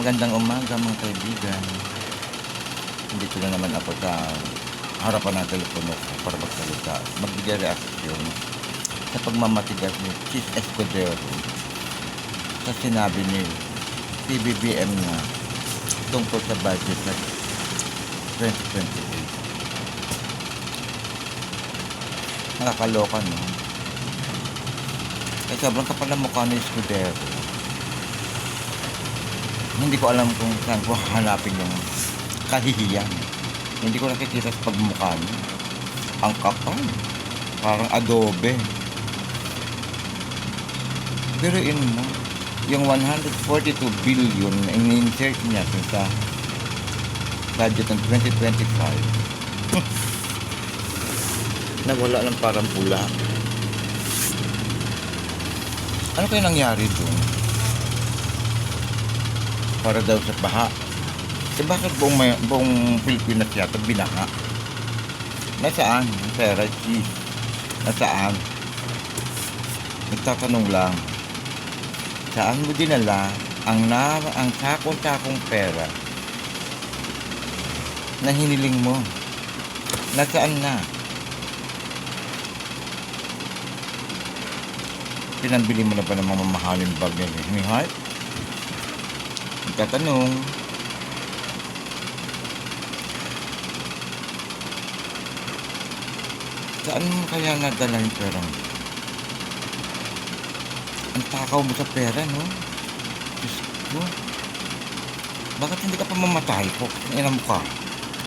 Magandang umaga mga kaibigan. Dito na naman ako sa harapan ng telepono para magsalita. Magbigay reaksyon sa pagmamatigas ni Chief Escudero sa sinabi ni PBBM na tungkol sa budget sa 2028. Nakakaloka, no? Kaya sobrang kapal ng mukha ni Escudero hindi ko alam kung saan ko hanapin yung kahihiyan. Hindi ko nakikita sa pagmukha niya. Ang kapal. Parang adobe. Pero in mo, yung 142 billion na in-insert niya sa budget ng 2025 nawala ng parang pula. Ano kaya nangyari doon? Para daw sa baha. Eh bakit buong, may, buong Pilipinas yata binaha? Nasaan? Pera, cheese. Nasaan? Nagtatanong lang. Saan mo dinala ang na, ang sakong-sakong pera na hiniling mo? Nasaan na? Pinambili mo na ba ng mga mamahaling bag ni Heart? Nagtatanong. Saan mo kaya nadala yung pera mo? Ang takaw mo sa pera, no? Diyos ko. Bakit hindi ka pa mamatay po? Ina mo ka.